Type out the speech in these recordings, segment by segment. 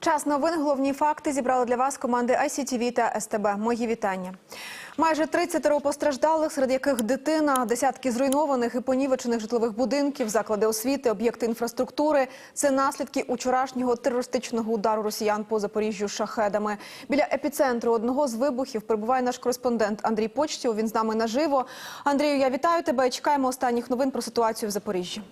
Час новин. Головні факти зібрали для вас команди ICTV та СТБ. Мої вітання. Майже 30 постраждалих, серед яких дитина, десятки зруйнованих і понівечених житлових будинків, заклади освіти, об'єкти інфраструктури. Це наслідки учорашнього терористичного удару росіян по Запоріжжю шахедами. Біля епіцентру одного з вибухів перебуває наш кореспондент Андрій Почтів. Він з нами наживо. Андрію, я вітаю тебе. і Чекаємо останніх новин про ситуацію в Запоріжжі.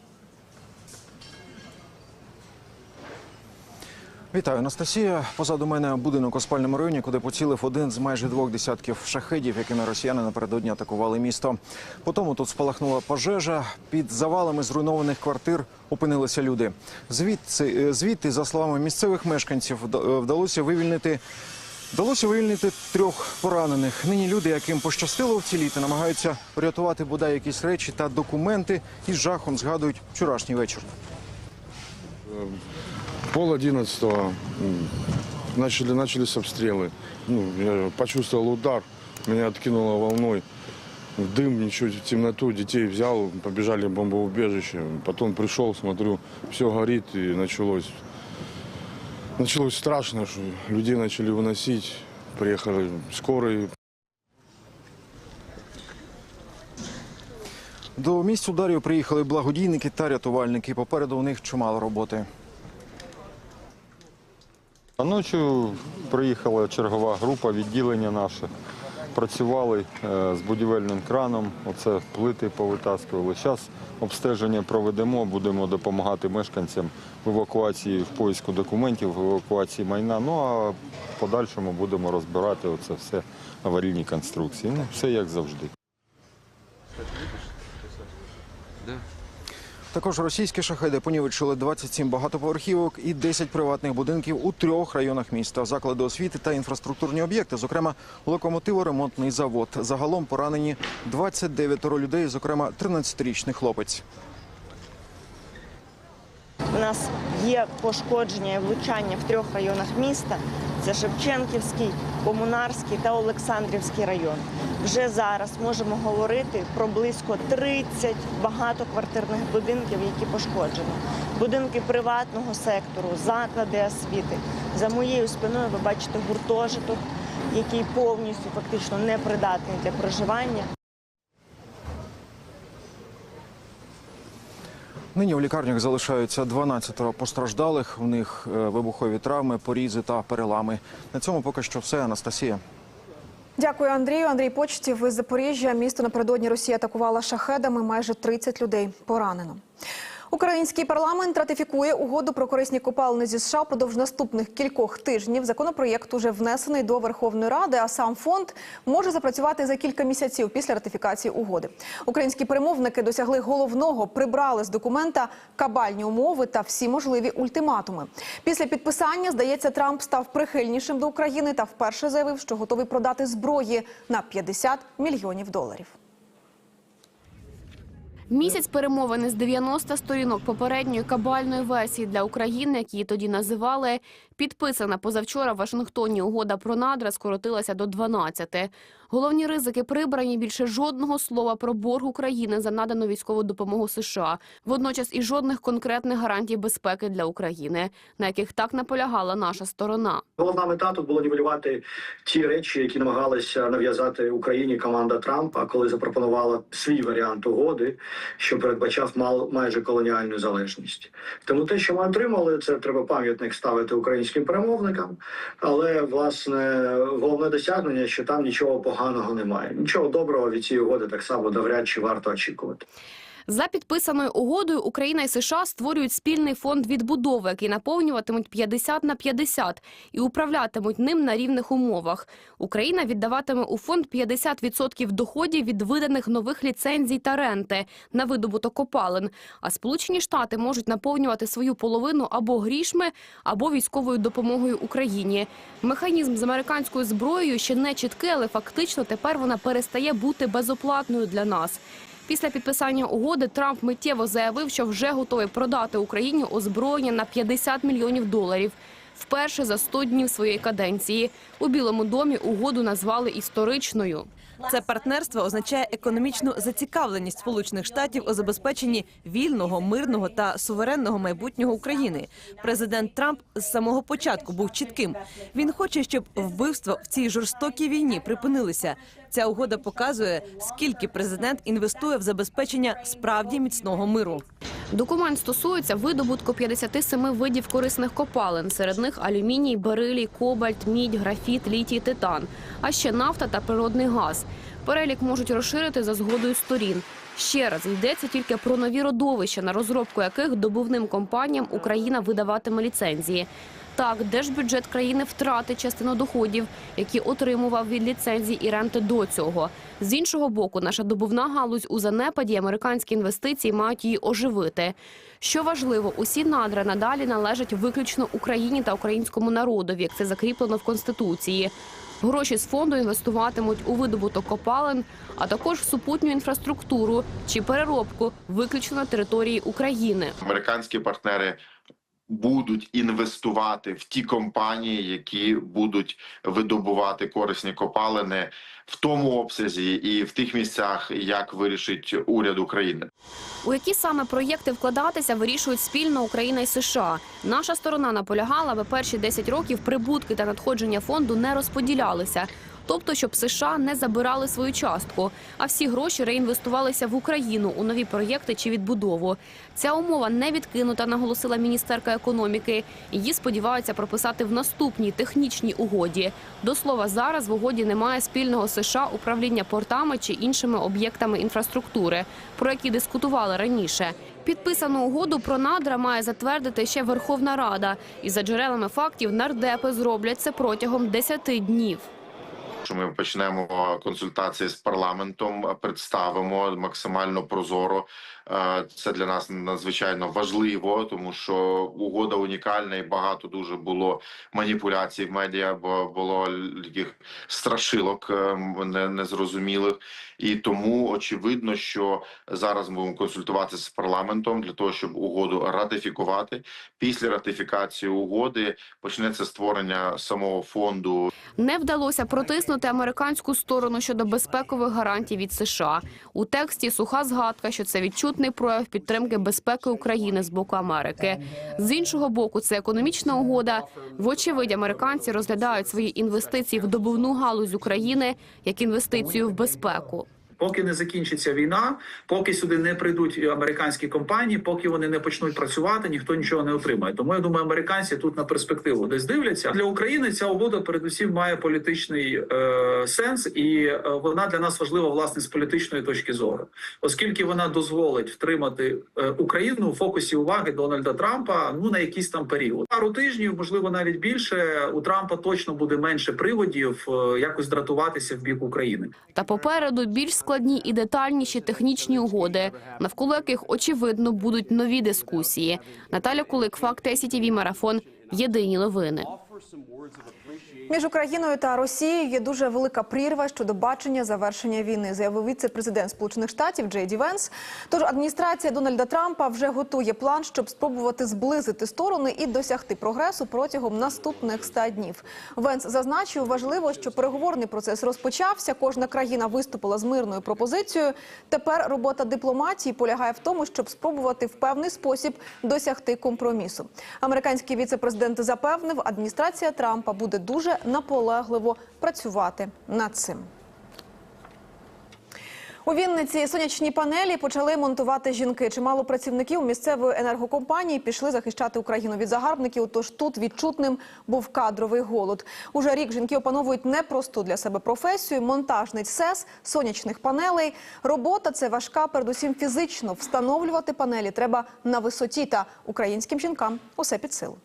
Вітаю, Анастасія. Позаду мене будинок у спальному районі, куди поцілив один з майже двох десятків шахедів, якими росіяни напередодні атакували місто. Потім тут спалахнула пожежа. Під завалами зруйнованих квартир опинилися люди. Звідси, звідти, за словами місцевих мешканців, вда- вдалося вивільнити. Вдалося вивільнити трьох поранених. Нині люди, яким пощастило вціліти, намагаються врятувати бодай якісь речі та документи і з жахом згадують вчорашній вечір. Пол одиннадцатого м, начали, начались обстрелы. Ну, я почувствовал удар, меня откинуло волной. В дым, ничего, в темноту, детей взял, побежали в бомбоубежище. Потом пришел, смотрю, все горит и началось. Началось страшно, что людей начали выносить. Приехали скорые, До місць ударів приїхали благодійники та рятувальники. Попереду у них чимало роботи. Ночі приїхала чергова група, відділення наше. Працювали е, з будівельним краном, оце плити повитаскували. Зараз обстеження проведемо, будемо допомагати мешканцям в евакуації, в поиску документів, в евакуації майна. Ну а в подальшому будемо розбирати оце все аварійні конструкції. Ну, все як завжди. Також російські шахеди понівечили 27 багатоповерхівок і 10 приватних будинків у трьох районах міста, заклади освіти та інфраструктурні об'єкти, зокрема локомотиворемонтний завод. Загалом поранені 29 людей, зокрема 13-річний хлопець. У нас є пошкодження і влучання в трьох районах міста: це Шевченківський, Комунарський та Олександрівський район. Вже зараз можемо говорити про близько 30 багатоквартирних будинків, які пошкоджені. Будинки приватного сектору, заклади освіти. За моєю спиною ви бачите гуртожиток, який повністю фактично непридатний для проживання. Нині у лікарнях залишаються 12 постраждалих. У них е, вибухові травми, порізи та перелами. На цьому поки що все. Анастасія. Дякую, Андрію. Андрій Почтів із Запоріжжя. Місто напередодні Росія атакувала шахедами. Майже 30 людей поранено. Український парламент ратифікує угоду про корисні копалини зі США впродовж наступних кількох тижнів. Законопроєкт уже внесений до Верховної Ради, а сам фонд може запрацювати за кілька місяців після ратифікації угоди. Українські перемовники досягли головного, прибрали з документа кабальні умови та всі можливі ультиматуми. Після підписання, здається, Трамп став прихильнішим до України та вперше заявив, що готовий продати зброї на 50 мільйонів доларів. Місяць перемовини з 90 сторінок попередньої кабальної версії для України, які її тоді називали, підписана позавчора в Вашингтоні угода про надра скоротилася до 12. Головні ризики прибрані більше жодного слова про борг України за надану військову допомогу США. Водночас і жодних конкретних гарантій безпеки для України, на яких так наполягала наша сторона. Головна мета тут було нівелювати ті речі, які намагалися нав'язати Україні команда Трампа, коли запропонувала свій варіант угоди, що передбачав мал майже колоніальну залежність. Тому те, що ми отримали, це треба пам'ятник ставити українським перемовникам. Але власне головне досягнення, що там нічого поганого немає. Нічого доброго від цієї угоди так само навряд чи варто очікувати. За підписаною угодою Україна і США створюють спільний фонд відбудови, який наповнюватимуть 50 на 50 і управлятимуть ним на рівних умовах. Україна віддаватиме у фонд 50% доходів від виданих нових ліцензій та ренти на видобуток копалин. А Сполучені Штати можуть наповнювати свою половину або грішми, або військовою допомогою Україні. Механізм з американською зброєю ще не чіткий, але фактично тепер вона перестає бути безоплатною для нас. Після підписання угоди Трамп миттєво заявив, що вже готовий продати Україні озброєння на 50 мільйонів доларів. Вперше за 100 днів своєї каденції у Білому домі угоду назвали історичною. Це партнерство означає економічну зацікавленість Сполучених Штатів у забезпеченні вільного, мирного та суверенного майбутнього України. Президент Трамп з самого початку був чітким. Він хоче, щоб вбивства в цій жорстокій війні припинилися. Ця угода показує, скільки президент інвестує в забезпечення справді міцного миру. Документ стосується видобутку 57 видів корисних копалин. Серед них алюміній, берилій, кобальт, мідь, графіт, літій, титан, а ще нафта та природний газ. Перелік можуть розширити за згодою сторін. Ще раз йдеться тільки про нові родовища, на розробку яких добувним компаніям Україна видаватиме ліцензії. Так, держбюджет країни втратить частину доходів, які отримував від ліцензій і ренти до цього. З іншого боку, наша добувна галузь у занепаді, американські інвестиції мають її оживити. Що важливо, усі надра надалі належать виключно Україні та українському народові, як це закріплено в конституції. Гроші з фонду інвестуватимуть у видобуток копалин, а також в супутню інфраструктуру чи переробку виключно на території України. американські партнери будуть інвестувати в ті компанії, які будуть видобувати корисні копалини в тому обсязі і в тих місцях, як вирішить уряд України. У які саме проєкти вкладатися вирішують спільно Україна і США. Наша сторона наполягала, аби перші 10 років прибутки та надходження фонду не розподілялися. Тобто, щоб США не забирали свою частку, а всі гроші реінвестувалися в Україну у нові проєкти чи відбудову. Ця умова не відкинута, наголосила міністерка економіки. Її сподіваються прописати в наступній технічній угоді. До слова, зараз в угоді немає спільного США управління портами чи іншими об'єктами інфраструктури, про які дискутували раніше. Підписану угоду про надра має затвердити ще Верховна Рада. І за джерелами фактів нардепи зроблять це протягом 10 днів. Що ми почнемо консультації з парламентом, представимо максимально прозоро. Е, Це для нас надзвичайно важливо, тому що угода унікальна і багато дуже було маніпуляцій в медіа, бо було таких страшилок е, незрозумілих. І тому очевидно, що зараз ми будемо консультуватися з парламентом для того, щоб угоду ратифікувати. Після ратифікації угоди почнеться створення самого фонду Не вдалося протиснути американську сторону щодо безпекових гарантій від США. У тексті суха згадка, що це відчутний прояв підтримки безпеки України з боку Америки. З іншого боку, це економічна угода. Вочевидь, американці розглядають свої інвестиції в добувну галузь України як інвестицію в безпеку. Поки не закінчиться війна, поки сюди не прийдуть американські компанії, поки вони не почнуть працювати, ніхто нічого не отримає. Тому я думаю, американці тут на перспективу десь дивляться для України. Ця угода передусім має політичний е, сенс, і е, вона для нас важлива власне з політичної точки зору, оскільки вона дозволить втримати е, Україну у фокусі уваги Дональда Трампа ну на якийсь там період. Пару тижнів, можливо, навіть більше у Трампа точно буде менше приводів е, якось дратуватися в бік України. Та попереду більш складні і детальніші технічні угоди, навколо яких очевидно будуть нові дискусії. Наталя Кулик, Факти СІТІВІ Марафон. Єдині новини. Між Україною та Росією є дуже велика прірва щодо бачення завершення війни, заявив віце-президент Сполучених Штатів Джей Ді Венс. Тож адміністрація Дональда Трампа вже готує план, щоб спробувати зблизити сторони і досягти прогресу протягом наступних 100 днів. Венс зазначив, важливо, що переговорний процес розпочався. Кожна країна виступила з мирною пропозицією. Тепер робота дипломатії полягає в тому, щоб спробувати в певний спосіб досягти компромісу. Американський віце-президент запевнив, адміністрація Трампа буде дуже наполегливо працювати над цим. У Вінниці сонячні панелі почали монтувати жінки. Чимало працівників місцевої енергокомпанії пішли захищати Україну від загарбників. Тож тут відчутним був кадровий голод. Уже рік жінки опановують непросту для себе професію монтажниць СЕС, сонячних панелей. Робота це важка, передусім фізично. Встановлювати панелі треба на висоті. Та українським жінкам усе під силу.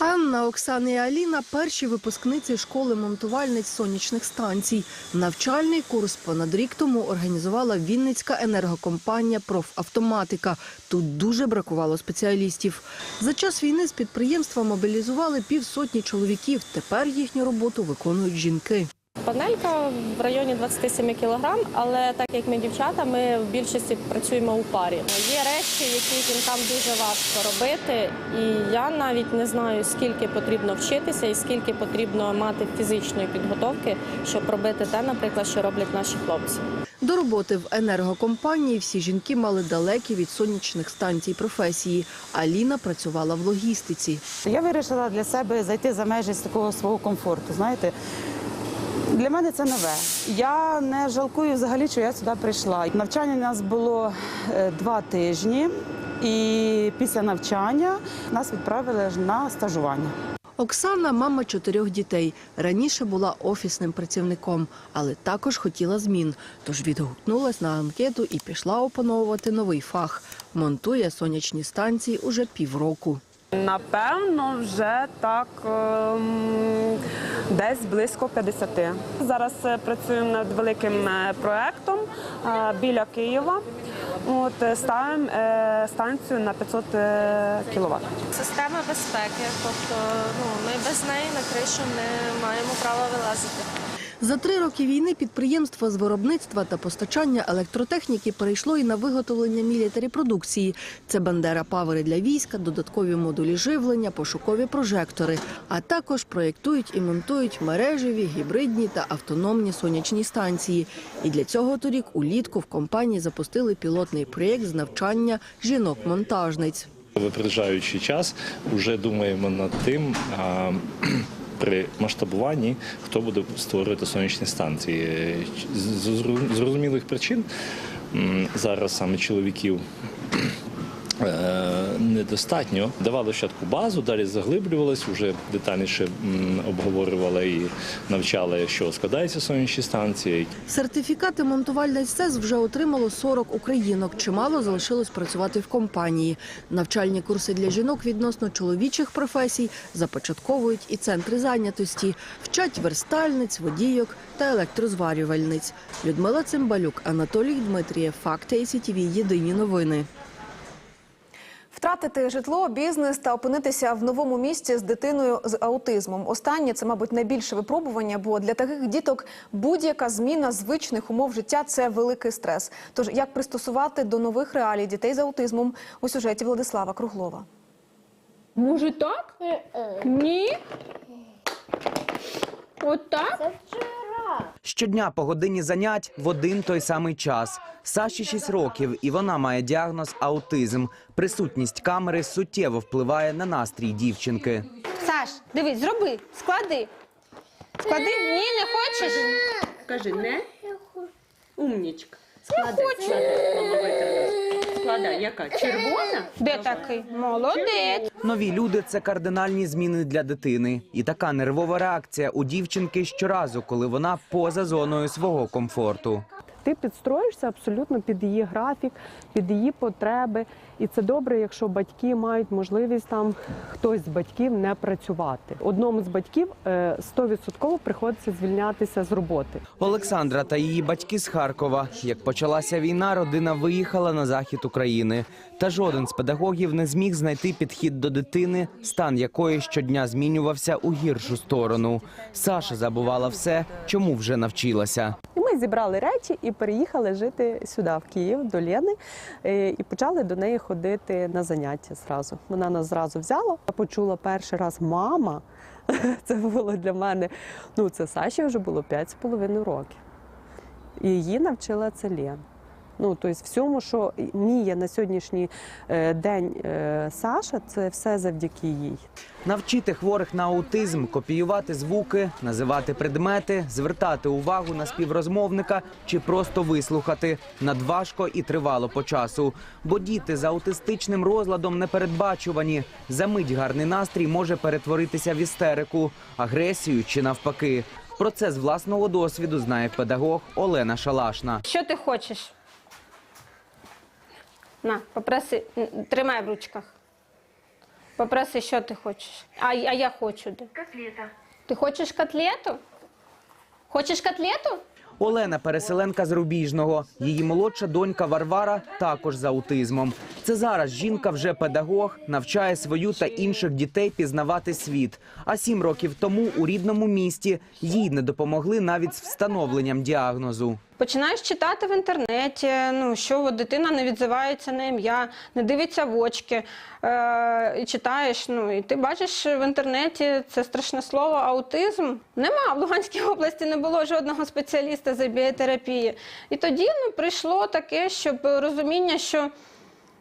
Анна, Оксана і Аліна перші випускниці школи монтувальниць сонячних станцій. Навчальний курс понад рік тому організувала Вінницька енергокомпанія «Профавтоматика». Тут дуже бракувало спеціалістів. За час війни з підприємства мобілізували півсотні чоловіків. Тепер їхню роботу виконують жінки. Панелька в районі 27 кг, але так як ми дівчата, ми в більшості працюємо у парі. Є речі, які жінкам дуже важко робити, і я навіть не знаю, скільки потрібно вчитися і скільки потрібно мати фізичної підготовки, щоб робити те, наприклад, що роблять наші хлопці. До роботи в енергокомпанії всі жінки мали далекі від сонячних станцій професії. Аліна працювала в логістиці. Я вирішила для себе зайти за межі з такого свого комфорту. Знаєте, для мене це нове. Я не жалкую взагалі, що я сюди прийшла. Навчання у нас було е, два тижні, і після навчання нас відправили на стажування. Оксана мама чотирьох дітей. Раніше була офісним працівником, але також хотіла змін. Тож відгукнулась на анкету і пішла опановувати новий фах. Монтує сонячні станції уже півроку. Напевно, вже так ем, десь близько 50. Зараз е, працюємо над великим е, проектом е, біля Києва. От ставимо станцію на 500 кВт. Система безпеки, тобто ну, ми без неї на кришу не маємо права вилазити. За три роки війни підприємство з виробництва та постачання електротехніки перейшло і на виготовлення мілітарі продукції. Це бандера павери для війська, додаткові модулі живлення, пошукові прожектори. А також проєктують і монтують мережеві, гібридні та автономні сонячні станції. І для цього торік улітку в компанії запустили пілотний проєкт з навчання жінок-монтажниць. Випереджаючи час, вже думаємо над тим. а, При масштабуванні хто буде створювати сонячні станції. З зрозумілих причин зараз саме чоловіків недостатньо. Давали спочатку базу, далі заглиблювалися, вже детальніше обговорювали і навчали, що складаються сонячні станції, Сертифікати монтувальниць СЕС вже отримало 40 українок. Чимало залишилось працювати в компанії. Навчальні курси для жінок відносно чоловічих професій започатковують і центри зайнятості. Вчать верстальниць, водійок та електрозварювальниць. Людмила Цимбалюк, Анатолій Дмитрієв. Факти СІТВ. Єдині новини. Втратити житло, бізнес та опинитися в новому місті з дитиною з аутизмом. Останнє це, мабуть, найбільше випробування, бо для таких діток будь-яка зміна звичних умов життя це великий стрес. Тож як пристосувати до нових реалій дітей з аутизмом у сюжеті Владислава Круглова. Може так? Ні. Отак? Щодня по годині занять в один той самий час. Саші 6 років, і вона має діагноз аутизм. Присутність камери суттєво впливає на настрій дівчинки. Саш, дивись, зроби, склади. Склади? Ні, не хочеш? Кажи, не? Умнічка. Складай, складай. Складай, яка? Червона? Де такий? Молодець. Нові люди це кардинальні зміни для дитини. І така нервова реакція у дівчинки щоразу, коли вона поза зоною свого комфорту. Ти підстроїшся абсолютно під її графік, під її потреби. І це добре, якщо батьки мають можливість там хтось з батьків не працювати. Одному з батьків е, 100% приходиться звільнятися з роботи. Олександра та її батьки з Харкова. Як почалася війна, родина виїхала на захід України. Та жоден з педагогів не зміг знайти підхід до дитини, стан якої щодня змінювався у гіршу сторону. Саша забувала все, чому вже навчилася. Зібрали речі і переїхали жити сюди, в Київ, до Лени, е, і почали до неї ходити на заняття зразу. Вона нас зразу взяла. Я почула перший раз мама. Це було для мене. Ну, це Саші вже було 5,5 років. І її навчила це Лена. Ну, тобто, всьому, що вміє на сьогоднішній е, день е, Саша, це все завдяки їй. Навчити хворих на аутизм, копіювати звуки, називати предмети, звертати увагу на співрозмовника чи просто вислухати надважко і тривало по часу. Бо діти з аутистичним розладом непередбачувані. За мить гарний настрій може перетворитися в істерику, агресію чи навпаки. Про це з власного досвіду знає педагог Олена Шалашна. Що ти хочеш? На, попроси, тримай в ручках. Попроси, що ти хочеш. А, а я хочу. Котлета. Ти хочеш котлету? Хочеш котлету? Олена переселенка з Рубіжного. Її молодша донька Варвара також з аутизмом. Це зараз жінка вже педагог, навчає свою та інших дітей пізнавати світ. А сім років тому у рідному місті їй не допомогли навіть з встановленням діагнозу. Починаєш читати в інтернеті, ну що дитина не відзивається на ім'я, не дивиться в очки. Е, і читаєш, ну і ти бачиш в інтернеті це страшне слово аутизм. Нема в Луганській області не було жодного спеціаліста з біотерапії. І тоді ну, прийшло таке, щоб розуміння, що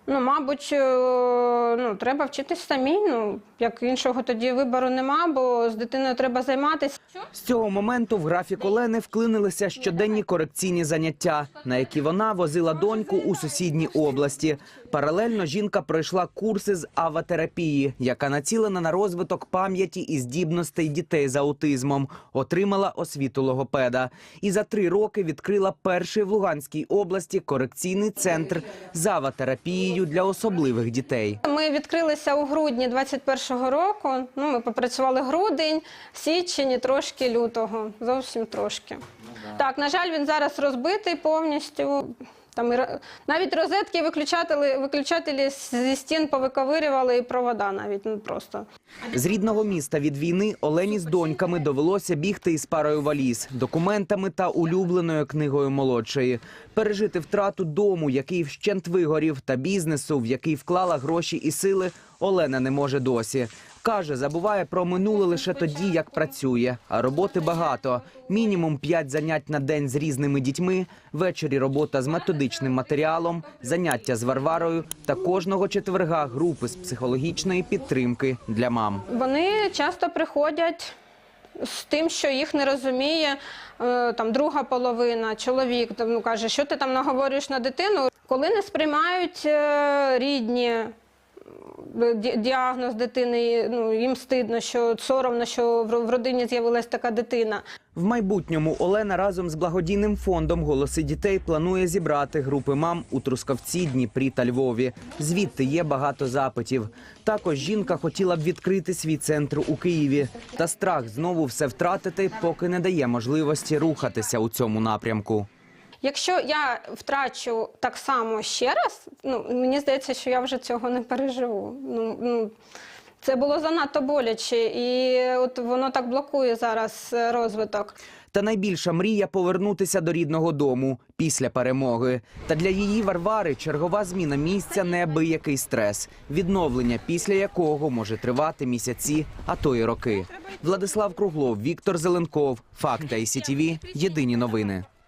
ну, мабуть, е, ну, треба вчитись самі. Ну, як іншого тоді вибору нема, бо з дитиною треба займатися. З цього моменту в графік Олени вклинилися щоденні корекційні заняття, на які вона возила доньку у сусідній області. Паралельно жінка пройшла курси з аватерапії, яка націлена на розвиток пам'яті і здібностей дітей з аутизмом. Отримала освіту логопеда. І за три роки відкрила перший в Луганській області корекційний центр з аватерапією для особливих дітей. Ми відкрилися у грудні 21-го року. Ну, ми попрацювали грудень, січень і трошки лютого. Зовсім трошки. Так, на жаль, він зараз розбитий повністю. Там і навіть розетки, виключателі, виключателі зі стін повиковирювали і провода навіть ну, просто. З рідного міста від війни Олені з доньками довелося бігти із парою валіз, документами та улюбленою книгою молодшої, пережити втрату дому, який вщент вигорів, та бізнесу, в який вклала гроші і сили, Олена не може досі. Каже, забуває про минуле лише тоді, як працює. А роботи багато. Мінімум п'ять занять на день з різними дітьми, ввечері робота з методичним матеріалом, заняття з Варварою та кожного четверга групи з психологічної підтримки для мам. Вони часто приходять з тим, що їх не розуміє е, там друга половина, чоловік ну, каже, що ти там наговорюєш на дитину. Коли не сприймають е, рідні діагноз дитини, ну, їм стидно, що соромно, що в в родині з'явилась така дитина. В майбутньому Олена разом з благодійним фондом Голоси дітей планує зібрати групи мам у Трускавці, Дніпрі та Львові. Звідти є багато запитів. Також жінка хотіла б відкрити свій центр у Києві. Та страх знову все втратити, поки не дає можливості рухатися у цьому напрямку. Якщо я втрачу так само ще раз, ну мені здається, що я вже цього не переживу. Ну, ну це було занадто боляче, і от воно так блокує зараз е, розвиток. Та найбільша мрія повернутися до рідного дому після перемоги. Та для її Варвари чергова зміна місця неабиякий стрес, відновлення після якого може тривати місяці, а то й роки. Владислав Круглов, Віктор Зеленков, Факти ICTV, Єдині новини.